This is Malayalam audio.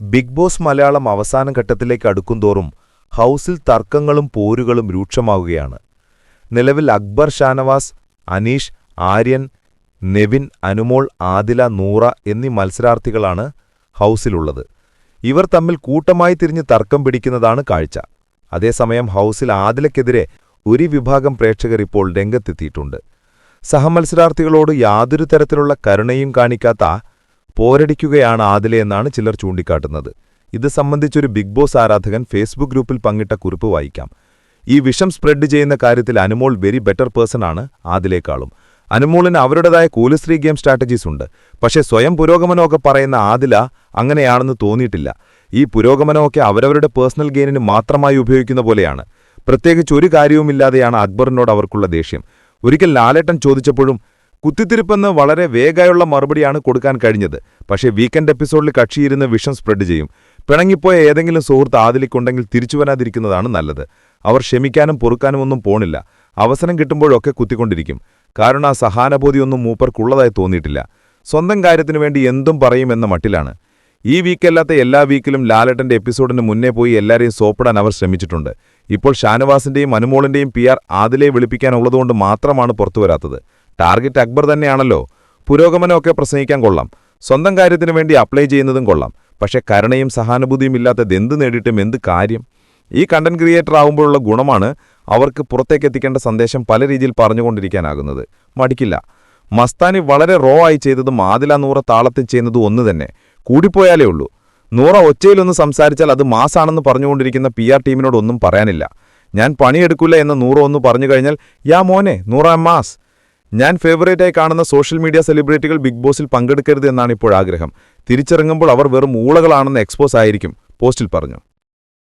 ബിഗ് ബോസ് മലയാളം അവസാന ഘട്ടത്തിലേക്ക് അടുക്കുന്തോറും ഹൗസിൽ തർക്കങ്ങളും പോരുകളും രൂക്ഷമാവുകയാണ്. നിലവിൽ അക്ബർ ഷാനവാസ് അനീഷ് ആര്യൻ നെവിൻ അനുമോൾ ആദില നൂറ എന്നീ മത്സരാർത്ഥികളാണ് ഹൗസിലുള്ളത്. ഇവർ തമ്മിൽ കൂട്ടമായി തിരിഞ്ഞ് തർക്കം പിടിക്കുന്നതാണ് കാഴ്ച. അതേസമയം ഹൗസിൽ ആദിലക്കെതിരെ ഒരു വിഭാഗം പ്രേക്ഷകർ ഇപ്പോൾ രംഗത്തെത്തിയിട്ടുണ്ട്. സഹമത്സരാർത്ഥികളോട് യാതൊരു തരത്തിലുള്ള കരുണയും കാണിക്കാത്ത പോരടിക്കുകയാണ് ആദിലയെന്നാണ് ചിലർ ചൂണ്ടിക്കാട്ടുന്നത്. ഇത് സംബന്ധിച്ചൊരു ബിഗ് ബോസ് ആരാധകൻ ഫേസ്ബുക്ക് ഗ്രൂപ്പിൽ പങ്കിട്ട കുറിപ്പ് വായിക്കാം. ഈ വിഷം സ്പ്രെഡ് ചെയ്യുന്ന കാര്യത്തിൽ അനുമോൾ വെരി ബെറ്റർ പേഴ്സൺ ആണ് ആദിലേക്കാളും. അനുമോളിന് അവരുടേതായ കൂലശ്രീ ഗെയിം സ്ട്രാറ്റജീസ് ഉണ്ട്. പക്ഷേ സ്വയം പുരോഗമനമൊക്കെ പറയുന്ന ആദില അങ്ങനെയാണെന്ന് തോന്നിയിട്ടില്ല. ഈ പുരോഗമനമൊക്കെ അവരവരുടെ പേഴ്സണൽ ഗെയിനിന് മാത്രമായി ഉപയോഗിക്കുന്ന പോലെയാണ്. പ്രത്യേകിച്ച് ഒരു കാര്യവുമില്ലാതെയാണ് അക്ബറിനോട് അവർക്കുള്ള ദേഷ്യം. ഒരിക്കൽ ലാലേട്ടൻ ചോദിച്ചപ്പോഴും കുത്തിത്തിരിപ്പെന്ന് വളരെ വേഗായുള്ള മറുപടിയാണ് കൊടുക്കാൻ കഴിഞ്ഞത്. പക്ഷേ വീക്കെൻഡ് എപ്പിസോഡിൽ കക്ഷിയിരുന്ന് വിഷം സ്പ്രെഡ് ചെയ്യും. പിണങ്ങിപ്പോയ ഏതെങ്കിലും സുഹൃത്ത് ആദിലിക്കുണ്ടെങ്കിൽ തിരിച്ചു വരാതിരിക്കുന്നതാണ് നല്ലത്. അവർ ക്ഷമിക്കാനും പൊറുക്കാനും ഒന്നും പോണില്ല. അവസരം കിട്ടുമ്പോഴൊക്കെ കുത്തിക്കൊണ്ടിരിക്കും. കാരണം ആ സഹാനുഭൂതിയൊന്നും മൂപ്പർക്കുള്ളതായി തോന്നിയിട്ടില്ല. സ്വന്തം കാര്യത്തിനു വേണ്ടി എന്തും പറയുമെന്ന മട്ടിലാണ്. ഈ വീക്കല്ലാത്ത എല്ലാ വീക്കിലും ലാലേട്ടന്റെ എപ്പിസോഡിന് മുന്നേ പോയി എല്ലാവരെയും സോപ്പിടാൻ അവർ ശ്രമിച്ചിട്ടുണ്ട്. ഇപ്പോൾ ഷാനവാസിന്റെയും അനുമോളിന്റെയും പി ആർ ആദിലെ വിളിപ്പിക്കാനുള്ളതുകൊണ്ട് മാത്രമാണ് പുറത്തുവരാത്തത് ടാർഗറ്റ് അക്ബർ തന്നെയാണല്ലോ. പുരോഗമനമൊക്കെ പ്രസംഗിക്കാൻ കൊള്ളാം. സ്വന്തം കാര്യത്തിന് വേണ്ടി അപ്ലൈ ചെയ്യുന്നതും കൊള്ളാം. പക്ഷേ കരുണയും സഹാനുഭൂതിയും ഇല്ലാത്തത് എന്ത് നേടിയിട്ടും എന്ത് കാര്യം? ഈ കണ്ടന്റ് ക്രിയേറ്റർ ആകുമ്പോഴുള്ള ഗുണമാണ് അവർക്ക് പുറത്തേക്ക് എത്തിക്കേണ്ട സന്ദേശം പല രീതിയിൽ പറഞ്ഞുകൊണ്ടിരിക്കാനാകുന്നത്. മടിക്കില്ല. മസ്താനി വളരെ റോ ആയി ചെയ്തതും ആദില നൂറ താളത്തിൽ ചെയ്യുന്നതും ഒന്ന് തന്നെ. കൂടിപ്പോയാലേ ഉള്ളൂ. നൂറ ഒച്ചയിലൊന്ന് സംസാരിച്ചാൽ അത് മാസാണെന്ന് പറഞ്ഞുകൊണ്ടിരിക്കുന്ന പി ആർ ടീമിനോടൊന്നും പറയാനില്ല. ഞാൻ പണിയെടുക്കില്ല എന്ന് നൂറ ഒന്ന് പറഞ്ഞു കഴിഞ്ഞാൽ യാ മോനെ നൂറ മാസ്. ഞാൻ ഫേവറേറ്റായി കാണുന്ന സോഷ്യൽ മീഡിയ സെലിബ്രിറ്റികൾ ബിഗ് ബോസിൽ പങ്കെടുക്കരുത് എന്നാണ് ഇപ്പോൾ ആഗ്രഹം. തിരിച്ചിറങ്ങുമ്പോൾ അവർ വെറും ഊളകളാണെന്ന് എക്സ്പോസ് ആയിരിക്കും പോസ്റ്റിൽ പറഞ്ഞു.